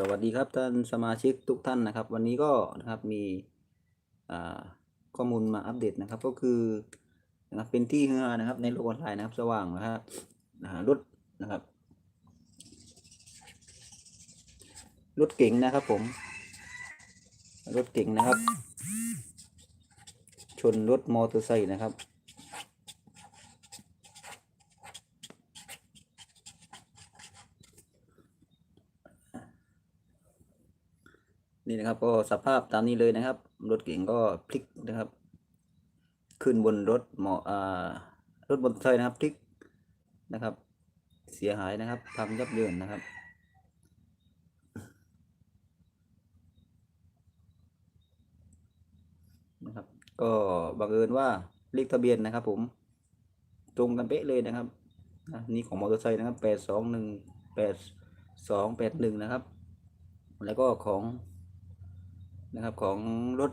สวัสดีครับท่านสมาชิกทุกท่านนะครับ วันนี้ก็นะครับมีข้อมูลมาอัปเดตนะครับ ก็คือนะครับเป็นที่ฮือฮานะครับ ในโลกออนไลน์นะครับ สว่างนะฮะอ่ารถนะครับรถเก๋งนะครับผม รถเก๋งนะครับ ชนรถมอเตอร์ไซค์นะครับ นี่นะครับ ก็สภาพตามนี้เลยนะครับ รถเก๋งก็พลิกนะครับ ขึ้นบนรถหมออ่ารถบนไซค์นะครับพลิกนะครับ เสียหายนะครับพังยับเยินนะครับนะครับ ก็บังเอิญว่าเลขทะเบียนนะครับ ผม ตรงกันเป๊ะเลยนะครับนี่ของมอเตอร์ไซค์นะครับแปดสองหนึ่งแปดสองแปดหนึ่งนะครับ แล้วก็ของ นะครับของรถ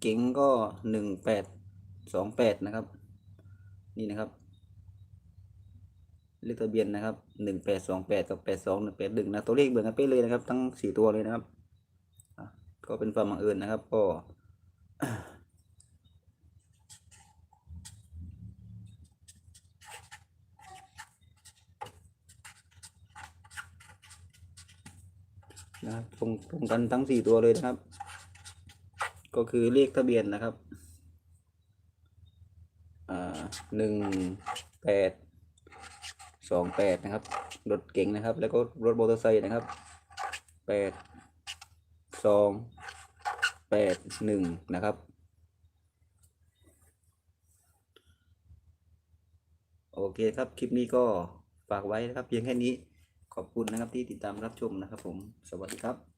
เก๋งก็หนึ่งแปดสองแปดนะครับ นี่นะครับเลขทะเบียนนะครับหนึ่งแปดสองแปดกับแปดสองหนึ่งแปดหนึ่งนะตัวเลขเหมือนกันเป๊ะเลยนะครับ ทั้งสี่ตัวเลยนะครับ ก็เป็นความบังเอิญนะครับ ก็ นะครับตรงตรงกันทั้งสี่ตัวเลยนะครับ ก็คือเลขทะเบียนนะครับอ่าหนึ่งแปดสองแปดนะครับ รถเก๋งนะครับ แล้วก็รถมอเตอร์ไซค์นะครับแปดสองแปดหนึ่งนะครับโอเคครับ คลิปนี้ก็ฝากไว้นะครับ เพียงแค่นี้ ขอบคุณนะครับที่ติดตามรับชมนะครับผม สวัสดีครับ